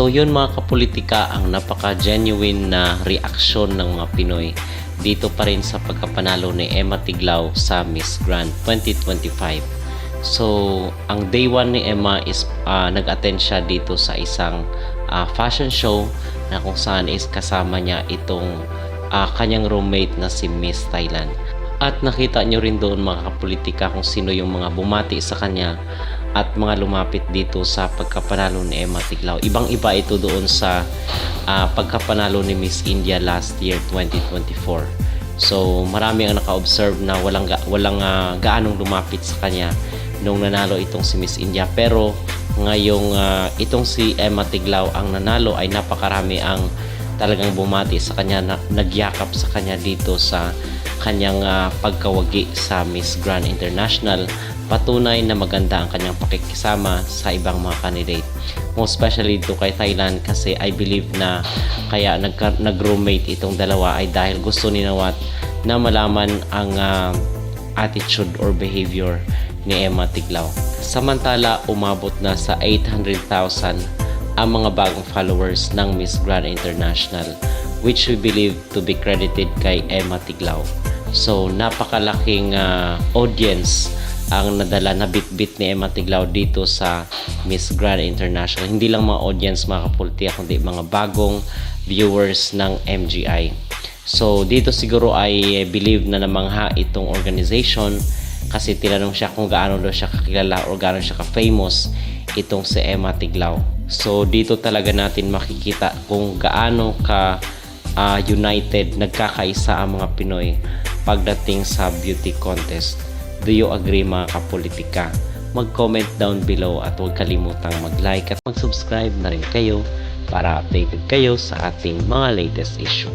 So yun mga kapolitika ang napaka-genuine na reaksyon ng mga Pinoy dito pa rin sa pagkapanalo ni Emma Tiglao sa Miss Grand 2025. So ang day 1 ni Emma is ah, nag-attend siya dito sa isang ah, fashion show na kung saan is kasama niya itong ah, kanyang roommate na si Miss Thailand. At nakita nyo rin doon mga kapolitika kung sino yung mga bumati sa kanya at mga lumapit dito sa pagkapanalo ni Emma Tiglao. Ibang-iba ito doon sa ah, pagkapanalo ni Miss India last year 2024. So marami ang naka-observe na walang walang ah, gaanong lumapit sa kanya nung nanalo itong si Miss India pero ngayong ah, itong si Emma Tiglao ang nanalo ay napakarami ang talagang bumati sa kanya na nagyakap sa kanya dito sa kanyang ah, pagkawagi sa Miss Grand International patunay na maganda ang kanyang pakikisama sa ibang mga candidate most especially dito kay Thailand kasi I believe na kaya nag-roommate itong dalawa ay dahil gusto ni Nawat na malaman ang ah, attitude or behavior ni Emma Tiglao. Samantala, umabot na sa 800,000 ang mga bagong followers ng Miss Grand International which we believe to be credited kay Emma Tiglao. So, napakalaking ah, audience ang nadala na bit-bit ni Emma Tiglao dito sa Miss Grand International. Hindi lang mga audience, mga kapultiya, kundi mga bagong viewers ng MGI. So, dito siguro ay believe na namangha itong organization kasi tinanong siya kung gaano daw siya kakilala or gaano siya ka-famous itong si Emma Tiglao. So, dito talaga natin makikita kung gaano ka ah, united, nagkakaisa ang mga Pinoy pagdating sa beauty contest. Do you agree mga kapolitika? Mag-comment down below at huwag kalimutang mag-like at mag-subscribe na rin kayo para updated kayo sa ating mga latest issue.